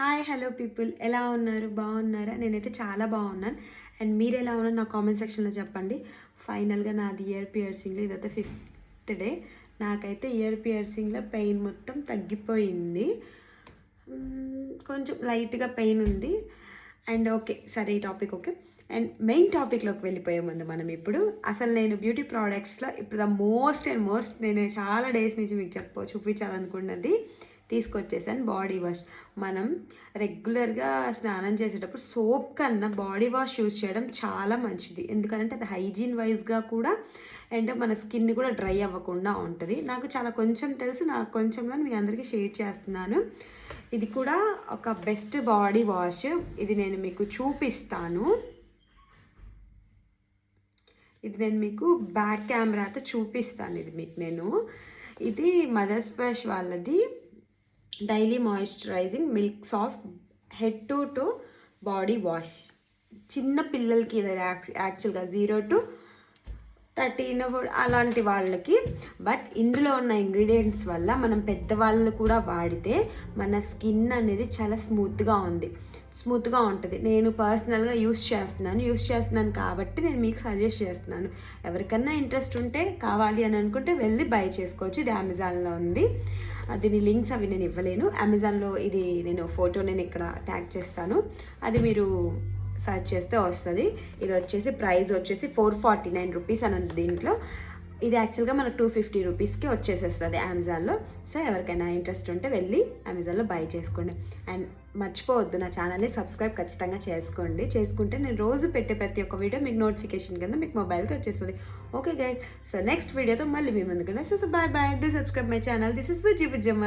Hi hello people ఎలా ఉన్నారు? బాగున్నారా? నేనైతే చాలా బాగున్నాను. అండ్ మీరు ఎలా ఉన్నారు? నా కామెంట్ సెక్షన్లో చెప్పండి. ఫైనల్గా నాది ఇయర్ పియర్సింగ్లో ఇదైతే ఫిఫ్త్ డే నాకైతే ఇయర్ పియర్సింగ్లో పెయిన్ మొత్తం తగ్గిపోయింది. Hmm, కొంచెం లైట్గా పెయిన్ ఉంది. అండ్ ఓకే సరే ఈ టాపిక్ ఓకే అండ్ మెయిన్ టాపిక్లోకి వెళ్ళిపోయే ముందు మనం ఇప్పుడు అసలు నేను బ్యూటీ ప్రోడక్ట్స్లో ఇప్పుడు ద మోస్ట్ అండ్ మోస్ట్ నేను చాలా డేస్ నుంచి మీకు చెప్ప చూపించాలనుకున్నది. తీసుకొచ్చేసాను బాడీ వాష్ మనం రెగ్యులర్గా స్నానం చేసేటప్పుడు సోప్ కన్నా బాడీ వాష్ యూజ్ చేయడం చాలా మంచిది. ఎందుకంటే అది హైజీన్ వైజ్గా కూడా అండ్ మన స్కిన్ కూడా డ్రై అవ్వకుండా ఉంటుంది. నాకు చాలా కొంచెం తెలుసు నాకు కొంచెం మీ అందరికీ షేర్ చేస్తున్నాను. ఇది కూడా ఒక బెస్ట్ బాడీ వాష్ ఇది నేను మీకు చూపిస్తాను. ఇది నేను మీకు బ్యాక్ కెమెరాతో చూపిస్తాను ఇది మీకు నేను. ఇది మదర్ స్పాష్ వాళ్ళది. Daily moisturising milk soft head to toe body wash. చిన్న పిల్లలకి ఇది యాక్చువల్గా జీరో టు థర్టీన్ అలాంటి వాళ్ళకి. బట్ ఇందులో ఉన్న ఇంగ్రీడియంట్స్ వల్ల మనం పెద్దవాళ్ళు కూడా వాడితే మన స్కిన్ అనేది చాలా స్మూత్గా ఉంది. స్మూత్గా ఉంటుంది. నేను పర్సనల్గా యూస్ చేస్తున్నాను యూస్ చేస్తున్నాను కాబట్టి నేను మీకు సజెస్ట్ చేస్తున్నాను. ఎవరికన్నా ఇంట్రెస్ట్ ఉంటే కావాలి అని అనుకుంటే వెళ్ళి బై చేసుకోవచ్చు. ఇది అమెజాన్లో ఉంది. దీని లింక్స్ అవి నేను ఇవ్వలేను. అమెజాన్లో ఇది నేను ఫోటో నేను ఇక్కడ ట్యాగ్ చేస్తాను. అది మీరు సర్చ్ చేస్తే వస్తుంది. ఇది వచ్చేసి ప్రైస్ వచ్చేసి ఫోర్ ఫార్టీ నైన్ రూపీస్ అని ఉంది దీంట్లో. ఇది యాక్చువల్గా మనకు టూ ఫిఫ్టీ రూపీస్కి వచ్చేసేస్తుంది అమెజాన్లో. సో ఎవరికైనా ఇంట్రెస్ట్ ఉంటే వెళ్ళి అమెజాన్లో బై చేసుకోండి. అండ్ మర్చిపోవద్దు నా ఛానల్ని సబ్స్క్రైబ్ ఖచ్చితంగా చేసుకోండి. చేసుకుంటే నేను రోజు పెట్టే ప్రతి ఒక్క వీడియో మీకు నోటిఫికేషన్ కింద మీకు మొబైల్కి వచ్చేస్తుంది. ఓకే గైస్ సో నెక్స్ట్ వీడియోతో మళ్ళీ మీ ముందుకు so bye bye do subscribe my channel. This is Bujji Bujjamma